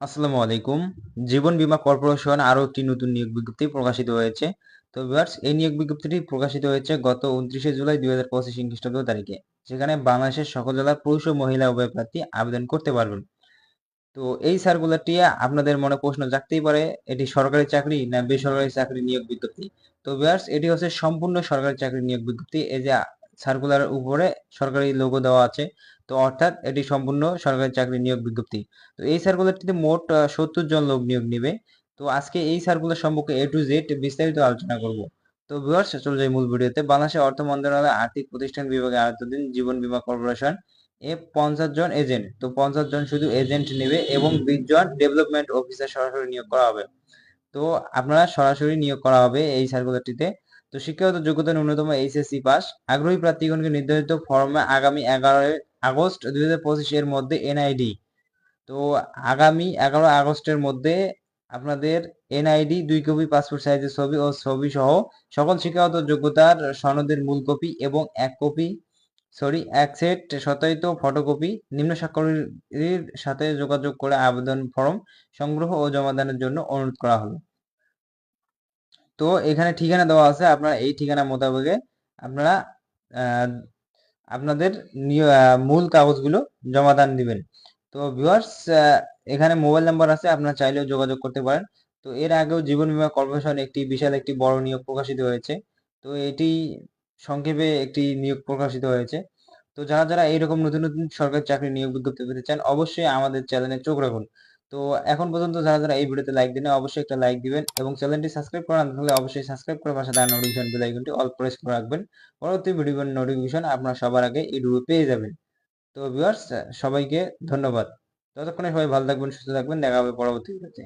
আসসালামু আলাইকুম। জীবন বীমা কর্পোরেশন আরও একটি নতুন নিয়োগ বিজ্ঞপ্তি প্রকাশিত হয়েছে। তো ভিউয়ার্স, এই নিয়োগ বিজ্ঞপ্তিটি প্রকাশিত হয়েছে গত উনত্রিশে জুলাই দুই হাজার পঁচিশ খ্রিস্টাব্দ তারিখে, যেখানে বাংলাদেশের সকল জেলার পুরুষ ও মহিলা উভয় প্রার্থী আবেদন করতে পারবেন। তো এই সার্কুলারটি আপনাদের মনে প্রশ্ন জাগতেই পারে, এটি সরকারি চাকরি না বেসরকারি চাকরি নিয়োগ বিজ্ঞপ্তি? তো ভিউয়ার্স, এটি হচ্ছে সম্পূর্ণ সরকারি চাকরি নিয়োগ বিজ্ঞপ্তি। এই যে সার্কুলারের উপরে সরকারি লোগো দেওয়া আছে তো অর্থাৎ এটি সম্পূর্ণ সরকারি চাকরি নিয়োগ বিজ্ঞপ্তি। তো এই সার্কুলারটিতে মোট সত্তর জন লোক নিয়োগ নিবে। তো আজকে এই সার্কুলার সম্পর্কে এ টু জেড বিস্তারিত আলোচনা করব। তো ভিউয়ার্স চলে যাই মূল ভিডিওতে। বাংলাদেশের অর্থ মন্ত্রণালয় আর্থিক প্রতিষ্ঠান বিভাগে আয়ত্তাধীন জীবন বীমা কর্পোরেশন এ পঞ্চাশ জন এজেন্ট তো পঞ্চাশ জন শুধু এজেন্ট নেবে এবং বিশ জন ডেভেলপমেন্ট অফিসার সরাসরি নিয়োগ করা হবে। তো আপনারা সরাসরি নিয়োগ করা হবে এই সার্কুলারটিতে তো শিক্ষাগত যোগ্যতা ন্যূনতম এইচএসসি পাস আগ্রহী প্রার্থীগণকে নির্ধারিত ফর্মে আগামী এগারোই আগস্ট দুই হাজার পঁচিশ এর মধ্যে এনআইডি তো আগামী এগারো আগস্টের মধ্যে আপনাদের এনআইডি দুই কপি পাসপোর্ট সাইজের ছবি ও ছবি সহ সকল শিক্ষাগত যোগ্যতার সনদের মূল কপি এবং এক কপি সরি এক সেট সত্যায়িত ফটোকপি নিম্ন স্বাক্ষরের সাথে যোগাযোগ করে আবেদন ফর্ম সংগ্রহ ও জমাদানের জন্য অনুরোধ করা হলো। তো এখানে ঠিকানা দেওয়া আছে, আপনারা এই ঠিকানা মোতাবেকে আপনারা আপনাদের মূল কাগজগুলো জমাদান দিবেন। তো ভিউয়ার্স এখানে মোবাইল নাম্বার আছে, আপনারা চাইলেও যোগাযোগ করতে পারেন। তো এর আগেও জীবন বীমা কর্পোরেশন একটি বিশাল একটি বড় নিয়োগ প্রকাশিত হয়েছে। তো এটি সংক্ষেপে একটি নিয়োগ প্রকাশিত হয়েছে। তো যারা যারা এইরকম নতুন নতুন সরকারি চাকরি নিয়োগ বিজ্ঞপ্তি পেতে চান, অবশ্যই আমাদের চ্যানেলে চোখ রাখুন। তো এখন পর্যন্ত যারা যারা এই ভিডিওতে লাইক দিন অবশ্যই একটা লাইক দিবেন এবং চ্যানেলটি সাবস্ক্রাইব করা না থাকলে অবশ্যই সাবস্ক্রাইব করে পাশে তার নোটিফিকেশন বেল আইকনটি অল প্রেস করে রাখবেন। পরবর্তী ভিডিওর নোটিফিকেশন আপনারা সবার আগে ইউটিউবে পেয়ে যাবেন। তো ভিউয়ার্স সবাইকে ধন্যবাদ। ততক্ষণে সবাই ভালো থাকবেন, সুস্থ থাকবেন, দেখা হবে পরবর্তী ভিডিওতে